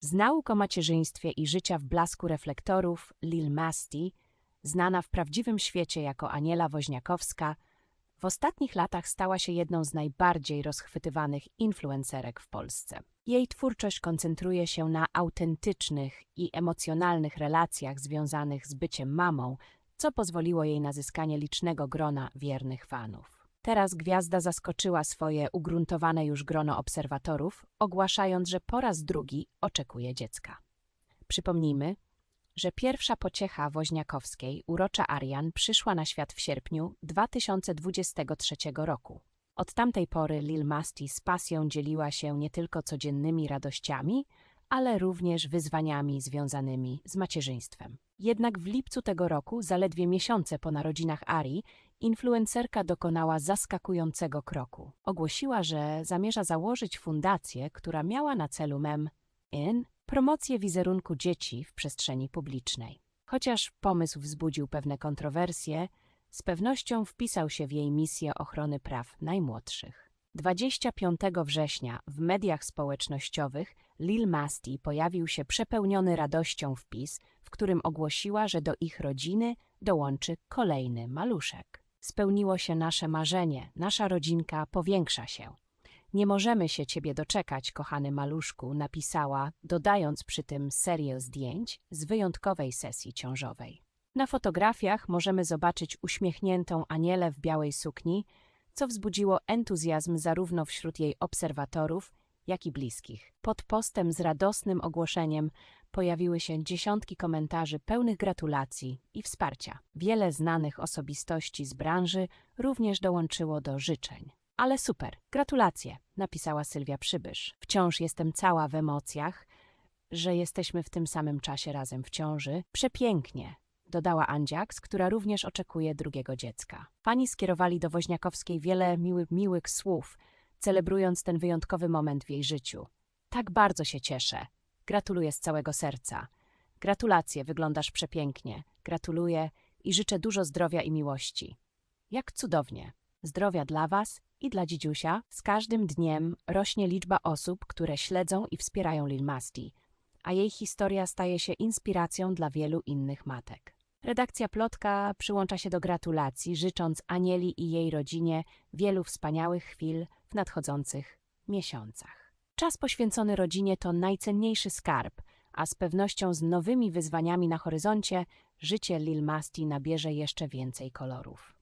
Z nauk o macierzyństwie i życia w blasku reflektorów Lil Masti, znana w prawdziwym świecie jako Aniela Woźniakowska, w ostatnich latach stała się jedną z najbardziej rozchwytywanych influencerek w Polsce. Jej twórczość koncentruje się na autentycznych i emocjonalnych relacjach związanych z byciem mamą, co pozwoliło jej na zyskanie licznego grona wiernych fanów. Teraz gwiazda zaskoczyła swoje ugruntowane już grono obserwatorów, ogłaszając, że po raz drugi oczekuje dziecka. Przypomnijmy, że pierwsza pociecha woźniakowskiej, urocza Arian, przyszła na świat w sierpniu 2023 roku. Od tamtej pory Lil Masti z pasją dzieliła się nie tylko codziennymi radościami, ale również wyzwaniami związanymi z macierzyństwem. Jednak w lipcu tego roku, zaledwie miesiące po narodzinach Ari, influencerka dokonała zaskakującego kroku. Ogłosiła, że zamierza założyć fundację, która miała na celu mem in promocję wizerunku dzieci w przestrzeni publicznej. Chociaż pomysł wzbudził pewne kontrowersje, z pewnością wpisał się w jej misję ochrony praw najmłodszych. 25 września w mediach społecznościowych Lil Masti pojawił się przepełniony radością wpis, w którym ogłosiła, że do ich rodziny dołączy kolejny maluszek. Spełniło się nasze marzenie, nasza rodzinka powiększa się. Nie możemy się ciebie doczekać, kochany maluszku, napisała, dodając przy tym serię zdjęć z wyjątkowej sesji ciążowej. Na fotografiach możemy zobaczyć uśmiechniętą Anielę w białej sukni, co wzbudziło entuzjazm zarówno wśród jej obserwatorów, jak i bliskich. Pod postem z radosnym ogłoszeniem pojawiły się dziesiątki komentarzy pełnych gratulacji i wsparcia. Wiele znanych osobistości z branży również dołączyło do życzeń. Ale super, gratulacje, napisała Sylwia Przybysz. Wciąż jestem cała w emocjach, że jesteśmy w tym samym czasie razem w ciąży. Przepięknie, dodała Andziaks, która również oczekuje drugiego dziecka. Fani skierowali do Woźniakowskiej wiele miły, miłych słów, celebrując ten wyjątkowy moment w jej życiu. Tak bardzo się cieszę. Gratuluję z całego serca. Gratulacje, wyglądasz przepięknie. Gratuluję i życzę dużo zdrowia i miłości. Jak cudownie. Zdrowia dla Was i dla dzidziusia. Z każdym dniem rośnie liczba osób, które śledzą i wspierają Lil Masti, a jej historia staje się inspiracją dla wielu innych matek. Redakcja Plotka przyłącza się do gratulacji, życząc Anieli i jej rodzinie wielu wspaniałych chwil w nadchodzących miesiącach. Czas poświęcony rodzinie to najcenniejszy skarb, a z pewnością z nowymi wyzwaniami na horyzoncie życie Lil Masti nabierze jeszcze więcej kolorów.